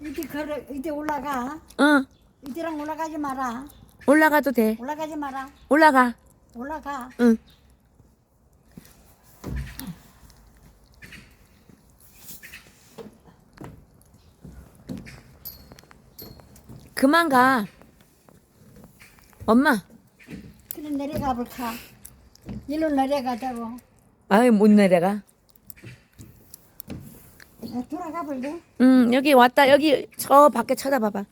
이때 걸어 이때 올라가. 응. 이때랑 올라가지 마라. 올라가도 돼. 올라가지 마라. 올라가. 올라가. 응. 그만 가. 엄마. 그래 내려가 볼까. 일로 내려가자고. 아유 못 내려가. 야, 돌아가 볼래? 응 여기 왔다 여기 저 밖에 쳐다봐봐.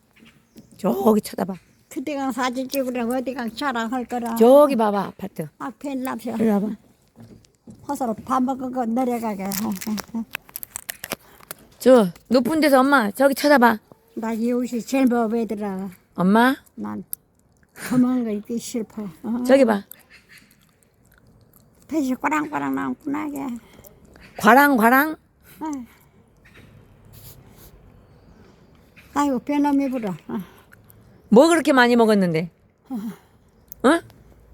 저기 쳐다봐. 그때가 사진 찍으려고 어디가 자랑할 거라. 저기 봐봐 아파트. 앞에 납셔. 이리 와봐. 허서로 밥 먹은 거 내려가게. 어, 어, 어. 저 높은 데서 엄마 저기 쳐다봐. 나이 옷이 제일 마음에 들어. 엄마 난 검은 거 입기 싫어. 어. 저기 봐. 배시 꼬랑꼬랑 나왔구나 이게. 과랑 과랑. 아이. 아이고 배놈이 불어. 어. 뭐 그렇게 많이 먹었는데? 응?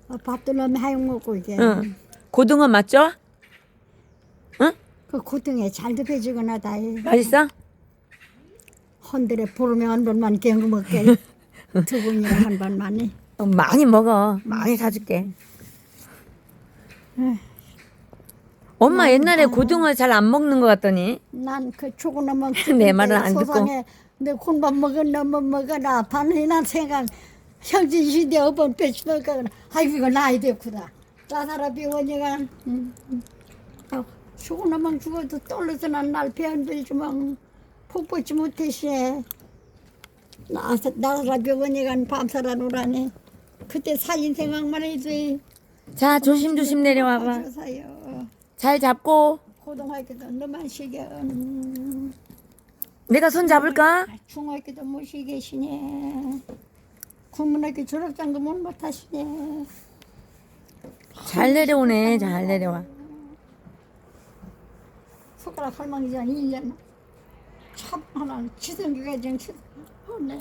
어, 밥도 너무 하용 먹고 이게. 응. 고등어 맞죠? 응? 그 고등에 잘도 배지거나 다 해. 맛있어? 헌들에 보름에 한 번만 갱구 먹게. 두 분이랑 한 번만이. 어, 많이 먹어. 많이 사줄게. 엄마 옛날에 고등어 잘 안 먹는 것 같더니. 난그 초고나 먹. 내 말은 안 듣고. 내 콩밥 먹은 너무 먹어라. 반이나 생각. 형진 시대 어번 빼지 먹거나. 아이고 이거 나이 됐구나. 나사라 병원이가. 음, 음. 아, 초고나만 죽어도 떨어져 난날 배안들지만 폭포지 못했시. 나사 나사라 병원이가 밤사라 노라니. 그때 사진 생각만 해도. 자 조심조심 내려와봐. 사요. 잘 잡고. 고등학교도 너만 시게. 음. 내가 손 잡을까? 중학교도 못 시계시네. 국민학교 졸업장도 못 못하시네. 잘 내려오네. 잘 내려와. 손가락 할망이 전 1년. 참 하나 지성기가 좀 치. 네.